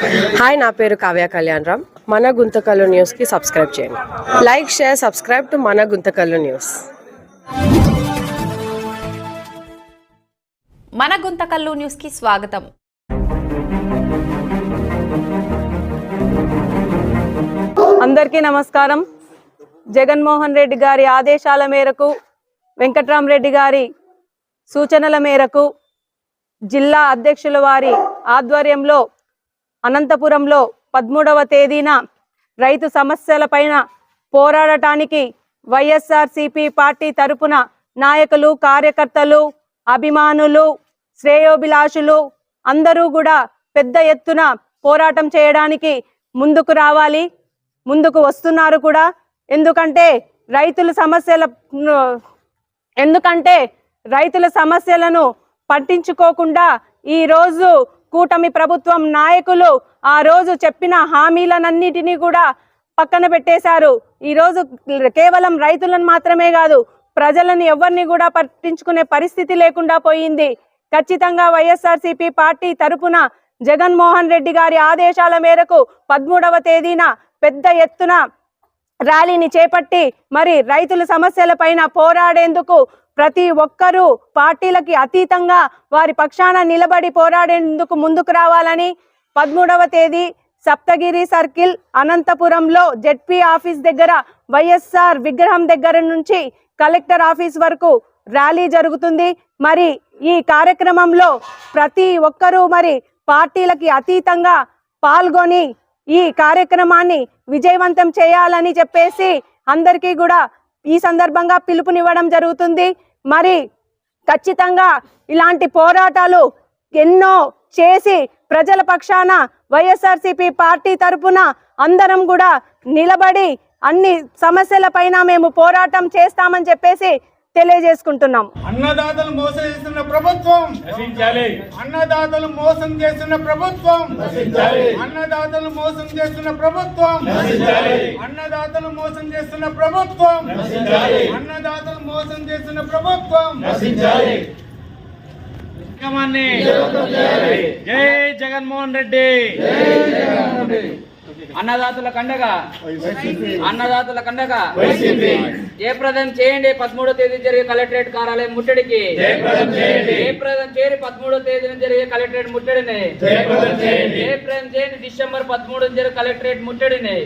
Hi నా పేరు కావ్య కళ్యాణ్ రామ్. మన గుంతకల్లు న్యూస్కి సబ్స్క్రైబ్ చేయండి. లైక్ షేర్ సబ్స్క్రైబ్ టు మన గుంతకల్లు న్యూస్ మన గుంతకల్లు న్యూస్కి స్వాగతం. అందరికీ నమస్కారం. జగన్మోహన్ రెడ్డి గారి ఆదేశాల మేరకు వెంకట్రామరెడ్డి గారి సూచనల మేరకు జిల్లా అధ్యక్షుల వారి ఆధ్వర్యంలో అనంతపురంలో పదమూడవ తేదీన రైతు సమస్యలపైన పోరాడటానికి వైఎస్ఆర్సిపి పార్టీ తరపున నాయకులు కార్యకర్తలు అభిమానులు శ్రేయోభిలాషులు అందరూ కూడా పెద్ద ఎత్తున పోరాటం చేయడానికి ముందుకు రావాలి ముందుకు వస్తున్నారు కూడా. ఎందుకంటే రైతుల సమస్యల ఎందుకంటే రైతుల సమస్యలను పట్టించుకోకుండా ఈ రోజు కూటమి ప్రభుత్వం నాయకులు ఆ రోజు చెప్పిన హామీలనన్నిటినీ కూడా పక్కన పెట్టేశారు. ఈరోజు కేవలం రైతులను మాత్రమే కాదు ప్రజలను ఎవరిని కూడా పట్టించుకునే పరిస్థితి లేకుండా పోయింది. ఖచ్చితంగా వైఎస్ఆర్సీపీ పార్టీ తరపున జగన్మోహన్ రెడ్డి గారి ఆదేశాల మేరకు పదమూడవ తేదీన పెద్ద ఎత్తున ర్యాలీని చేపట్టి మరి రైతుల సమస్యలపైన పోరాడేందుకు ప్రతి ఒక్కరూ పార్టీలకి అతీతంగా వారి పక్షాన నిలబడి పోరాడేందుకు ముందుకు రావాలని పదమూడవ తేదీ సప్తగిరి సర్కిల్ అనంతపురంలో జెడ్పీ ఆఫీస్ దగ్గర వైఎస్ఆర్ విగ్రహం దగ్గర నుంచి కలెక్టర్ ఆఫీస్ వరకు ర్యాలీ జరుగుతుంది. మరి ఈ కార్యక్రమంలో ప్రతి ఒక్కరూ మరి పార్టీలకి అతీతంగా పాల్గొని ఈ కార్యక్రమాన్ని విజయవంతం చేయాలని చెప్పేసి అందరికీ కూడా ఈ సందర్భంగా పిలుపునివ్వడం జరుగుతుంది. మరి ఖచ్చితంగా ఇలాంటి పోరాటాలు ఎన్నో చేసి ప్రజల పక్షాన వైఎస్ఆర్సీపీ పార్టీ తరపున అందరం కూడా నిలబడి అన్ని సమస్యల పైన మేము పోరాటం చేస్తామని చెప్పేసి తెలియజేసుకుంటున్నాం. అన్నదాతలు మోసం చేస్తున్న ప్రభుత్వం. అన్నదాతలు మోసం చేస్తున్న ప్రభుత్వం. అన్నదాతలు మోసం చేస్తున్న ప్రభుత్వం. అన్నదాతలు మోసం చేస్తున్న ప్రభుత్వం. అన్నదాతలు మోసం చేస్తున్న ప్రభుత్వం. జై జగన్మోహన్ రెడ్డి. అన్నదాతల కండగా. అన్నదాతల కండగా. జయప్రదం చేయండి పదమూడో తేదీ జరిగే కలెక్టరేట్ కార్యాలయం ముట్టడికి. జయప్రదం చేయండి. పదమూడో తేదీన జరిగే కలెక్టరేట్ ముట్టడిని. జయప్రదం చేయండి. డిసెంబర్ పదమూడు జరిగే కలెక్టరేట్ ముట్టడిని.